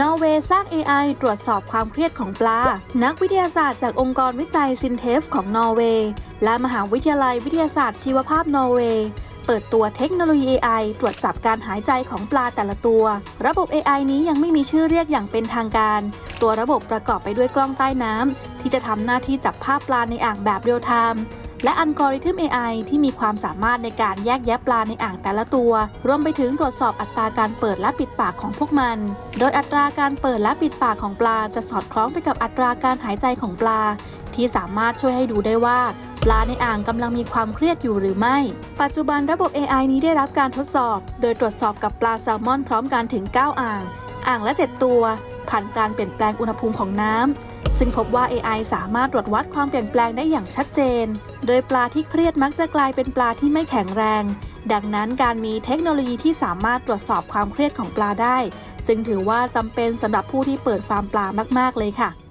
นอร์เวย์สร้าง AI ตรวจสอบความเครียดของปลา นักวิทยาศาสตร์จากองค์กรวิจัยซินเทฟของนอร์เวย์ และมหาวิทยาลัยวิทยาศาสตร์ชีวภาพนอร์เวย์เปิดตัวเทคโนโลยี AI ตรวจจับการหายใจของปลาแต่ละตัว ระบบ AI นี้ยังไม่มีชื่อเรียกอย่างเป็นทางการ ตัวระบบประกอบไปด้วยกล้องใต้น้ำที่จะทำหน้าที่จับภาพปลาในอ่างแบบเรียลไทม์ และอัลกอริทึม AI ที่มีความสามารถในการแยกแยะปลาในอ่างแต่ละตัว รวมไปถึงตรวจสอบอัตราการเปิดและปิดปากของพวกมัน โดยอัตราการเปิดและปิดปากของปลาจะสอดคล้องไปกับอัตราการหายใจของปลา ที่สามารถช่วยให้ดูได้ว่าปลาในอ่างกำลังมีความเครียดอยู่หรือไม่ ปัจจุบันระบบ AI นี้ได้รับการทดสอบ โดยตรวจสอบกับปลาแซลมอนพร้อมกันถึง 9 อ่าง อ่างละ 7 ตัว ผ่านการเปลี่ยนแปลงอุณหภูมิของน้ำ ซึ่งพบว่า AI สามารถตรวจวัดความเปลี่ยนแปลงได้อย่างชัดเจน โดยปลาที่เครียดมักจะกลายเป็นปลาที่ไม่แข็งแรง ดังนั้นการมีเทคโนโลยีที่สามารถตรวจสอบความเครียดของปลาได้จึงถือว่าจำเป็นสำหรับผู้ที่เปิดฟาร์มปลามาก ๆ เลยค่ะ